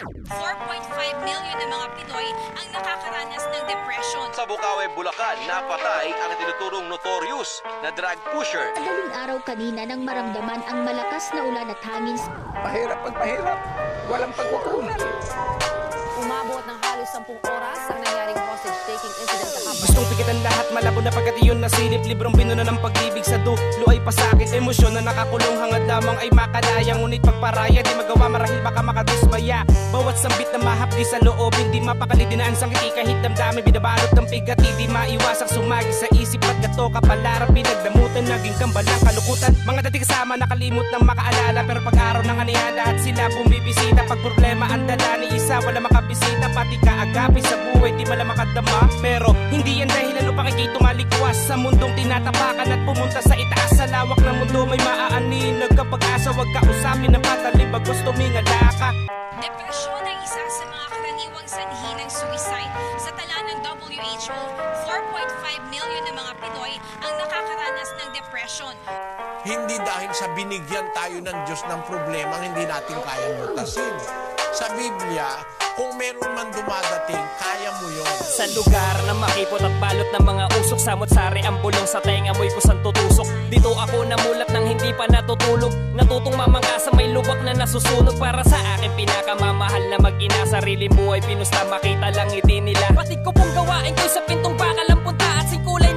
4.5 million na mga Pinoy ang nakakaranas ng depression. Sa Bukawe, Bulacan, napatay ang tinuturong notorious na drug pusher. Madaling araw kanina nang maramdaman ang malakas na ulan at hangin sa Mahirap pag mahirap. Walang pagkukunan. Umabot ng halos 10 oras ang Gustong pigitan lahat malabo na pagkat iyon nasilip. Librong binuno ng pag-ibig sa dulo ay pasakit Emosyon na nakakulong hangad lamang ay makalaya. Ngunit pagparaya di magawa marahil baka makadismaya. Bawat sambit na mahapdi sa loob Hindi mapakali dinaan sang ngiti. Kahit damdamin Binabalot ng bigat Di maiwasak sumagi sa isip at gato kapalarap Pinagdamutan naging kambalang kalukutan. Mga dati kasama nakalimot ng makaalala. Pero pag araw ng anihan lahat sila bumibisita. Pag problema ang dala ni isa wala makabisita. Pati kaagapi sa buhay di mala makadama. Pero hindi yan dahilan upang ikay tumalikwas. Sa mundong tinatapakan at pumunta sa itaas. Sa lawak ng mundo may maaanin. Nagkapag-asa wag ka usapin ng patalibag. Gusto mingala ka Ay isa sa mga karaniwang sanhi ng suicide. Sa tala ng WHO, 4.5 million na mga Pinoy ang nakakaranas ng depression. Hindi dahil sa binigyan tayo ng Diyos ng problema hindi natin kayang mutasin. Sa Biblia, kung meron man dumadating, kaya mo yon. Sa lugar na makipot at balot ng mga usok Samot sari ang bulong sa tenga mo'y kusang tutusok. Dito ako namulat ng hindi pa natutulog. Natutong mamangka sa may lubak na nasusunog. Para sa akin pinakamamahal na mag-ina. Sarili mo ay pinusta makita lang ngiti nila. Pati ko pong gawain ko sa pintong bakal ang punta At singkulay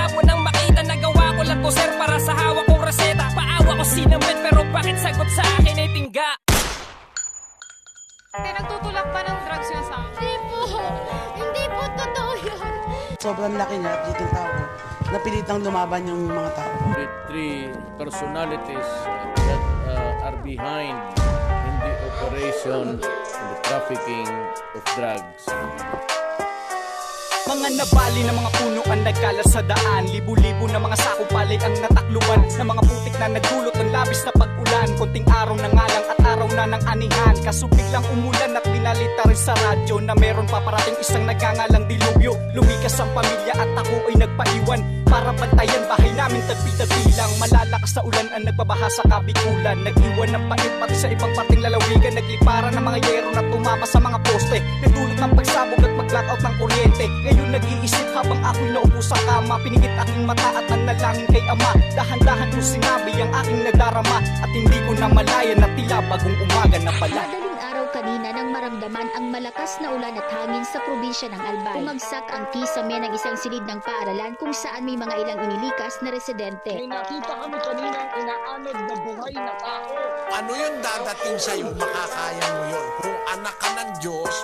malabo nang makita Nagawa ko lang to sir para sa hawak kong reseta Paawa ko sinambit pero bakit sagot sa akin ay tingga Hindi, nagtutulak pa ng drugs yun sa akin. Hindi po. Hindi po totoo yun. sobrang laki niya at dito tao ko. Napilitang lumaban yung mga tao. three personalities that uh, are behind in the operation and the trafficking of drugs. Mga nabali na mga puno ang nagkala sa daan. Libu-libo na mga sakong palay ang natakluban Na mga putik na nagdulot ng labis na pag-ulan. Konting araw na nga lang at na ng anihan Kaso biglang umulan at binalita rin sa radyo Na meron pa parating isang nagangalang dilubyo. Lumikas ang pamilya at ako ay nagpaiwan Para bantayan bahay namin tagpi-tagpi lang. Malalakas sa ulan ang nagbabaha sa kabikulan. Nag-iwan ng pait pati sa ibang parting lalawigan. Nagliparan ng mga yero na tumama sa mga poste. Nagdulot ng pagsabog at mag-blackout ng kuryente. Ngayon nag-iisip habang ako'y naupo sa kama. Pinigit aking mata at nanalangin kay ama. Dahan-dahan ko sinabi ang aking nadarama At hindi ko na malaya na tila bagong umaga na pala Madaling araw kanina nang maramdaman ang malakas na ulan at hangin sa probinsya ng Albay. Bumagsak ang kisame ng isang silid ng paaralan kung saan may mga ilang inilikas na residente. May nakita kami kanina inaanod na buhay na tao. Ano yung dadating sa'yo, makakaya mo yon. Kung anak ka ng Diyos,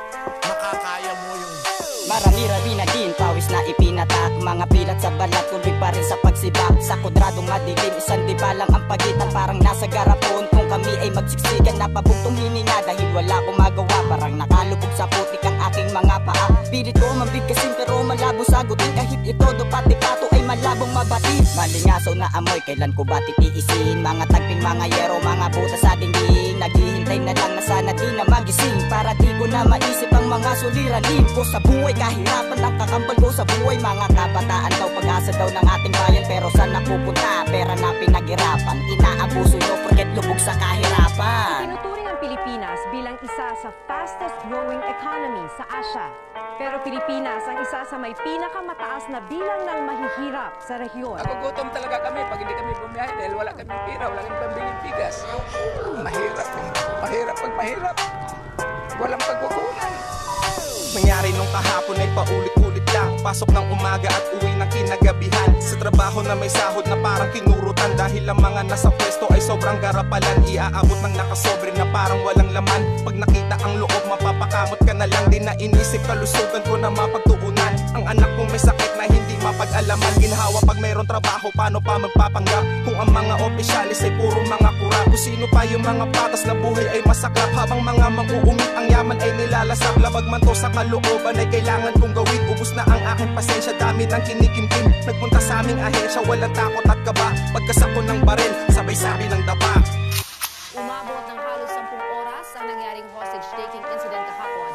Mga pilat sa balat, tuloy pa rin sa pagsibak Sa kwadradong madilim, isang diba lang ang pagitan Parang nasa garapon, kung kami ay magsiksikan Napabugtong hininga. Dahil wala akong magawa Parang nakalubog sa putik ang aking mga paa. Pilit ko mabigkasin pero malabo sagutin Kahit ito do pati pato ay malabong mabatid Malingaso na amoy, kailan ko ba titiisin? Mga tagping, mga yero, mga butas sa dingding Naghihintay na lang na sana di na magising. Para di ko na maisip mga suliranin ko sa buhay Kahirapan ang kakambal ko sa buhay Mga kabataan daw, pag-asa daw ng ating bayan Pero saan napupunta? Pera na pinaghirapan Inaabuso nyo, forget lubog sa kahirapan Tinuturing ang Pilipinas bilang isa sa fastest growing economy sa Asia. Pero Pilipinas ang isa sa may pinakamataas na bilang ng mahihirap sa rehiyon. Nagugutom talaga kami pag hindi kami bumiyahe dahil wala kami pira, wala kami pambiling bigas. Mahirap. Mahirap pag mahirap. Walang pagkukunan. Nangyari nung kahapon ay paulit-ulit lang Pasok ng umaga at uwi ng kinagabihan. Sa trabaho na may sahod na parang kinurutan. Dahil ang mga nasa pwesto ay sobrang garapalan. Iaabot ng nakasobre na parang walang laman. Pag nakita ang loob mapapakamot ka na lang. Di na inisip kalusugan ko na mapagtuunan. Ang anak kong may sakit na hindi mapag-alaman. Ginhawa pag mayroon trabaho paano pa magpapanggap? Kung ang mga opisyalis ay puro mga kura. Kung sino pa yung mga patas na buhay ay masaklap Habang mga mang-uumit ang yaman ay nilalasap. Labag man to sa kalooban ay kailangan kong gawin. Ubus na ang aking pasensya Dami ng kinikimkim Nagpunta sa aming ahensya Walang takot at kaba Pagkasako ng baril Sabay-sabi ng daba Umabot ng halos 10 oras ang nangyaring hostage-taking incident kahapon.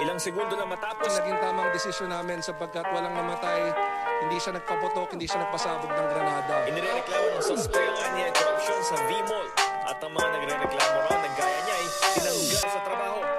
Ilang segundo lang matapos. Naging tamang desisyon namin sapagkat walang namatay. Hindi siya nagpapotok, hindi siya nagpasabog ng granada. Inireklamo ng suspect ang niya corruption sa V-Mall. At ang mga nagre-reklamo raw ng gaya niya ay tinanggal sa trabaho.